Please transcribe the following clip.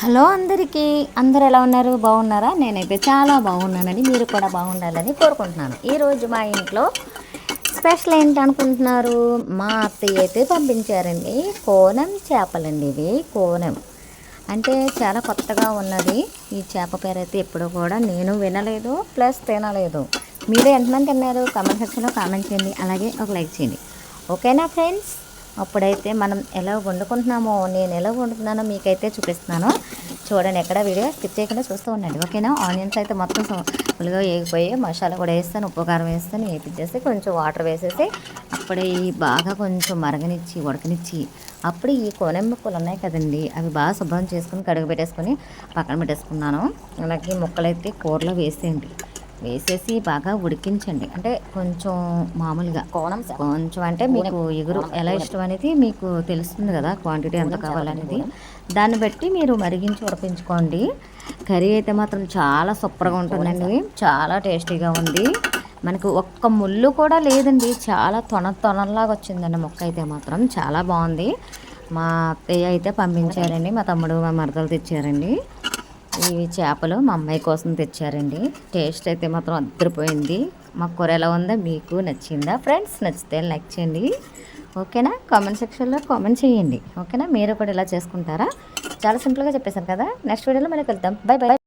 Hello అందరికీ అందరు ఎలా ఉన్నారు? బాగున్నారా? నేనైతే చాలా బాగున్నానని మీరు కూడా బాగుండాలని కోరుకుంటున్నాను. ఈరోజు మా ఇంట్లో స్పెషల్ ఏంటి అనుకుంటున్నారు మా అత్తయ్య అయితే పంపించారండి. కోనం చేపలండి ఇవి. కోనం. అంటే చాలా కొత్తగా ఉన్నది. ఈ చేప పేరు అయితే ఎప్పుడూ కూడా నేను వినలేదు ప్లస్ తినలేదు. మీరు ఎంతమంది తిన్నారు? కామెంట్ సెక్షన్లో కామెంట్ చేయండి. అలాగే ఒక లైక్ చేయండి. ఓకేనా ఫ్రెండ్స్? అప్పుడైతే మనం ఎలా వండుకుంటున్నామో నేను ఎలా వండుతున్నానో మీకైతే చూపిస్తున్నాను. చూడండి ఎక్కడ వీడియో స్కిప్ చేయకుండా చూస్తూ ఉండండి. ఓకేనా? ఆనియన్స్ అయితే మొత్తం ఫుల్గా వేగిపోయి మసాలా కూడా వేస్తాను ఉప్పు కారం వేస్తాను వేపించేసి కొంచెం వాటర్ వేసేసి అప్పుడే బాగా కొంచెం మరగనిచ్చి ఉడకనిచ్చి అప్పుడు ఈ కోనెం ముక్కలు ఉన్నాయి కదండి అవి బాగా శుభ్రం చేసుకుని కడుగు పెట్టేసుకొని పక్కన పెట్టేసుకున్నాను. అలాగే ముక్కలైతే కూరలో వేసేయండి. వేసేసి బాగా ఉడికించండి. అంటే కొంచెం మామూలుగా కోణం కొంచెం అంటే మీకు ఎగురు ఎలా ఇష్టం అనేది మీకు తెలుస్తుంది కదా క్వాంటిటీ ఎంత కావాలనేది. దాన్ని బట్టి మీరు మరిగించి ఉడికించుకోండి. కర్రీ అయితే మాత్రం చాలా సూపర్గా ఉంటుందండి. చాలా టేస్టీగా ఉంది. మనకు ఒక్క ముళ్ళు కూడా లేదండి. చాలా తొన తొనలాగా వచ్చిందండి మొక్క అయితే మాత్రం. చాలా బాగుంది. మా అత్తయ్య అయితే పంపించారండి. మా తమ్ముడు మా మరదలు తెచ్చారండి. ఇవి చేపలు మా అమ్మాయి కోసం తెచ్చారండి. టేస్ట్ అయితే మాత్రం అద్దరిపోయింది. మా కూర ఎలా ఉందో మీకు నచ్చిందా? ఫ్రెండ్స్ నచ్చితే లైక్ చేయండి. ఓకేనా? కామెంట్ సెక్షన్లో కామెంట్ చేయండి. ఓకేనా? మీరు కూడా ఇలా చేసుకుంటారా? చాలా సింపుల్గా చెప్పేశాను కదా. నెక్స్ట్ వీడియోలో మళ్ళీ కలుద్దాం. Bye bye.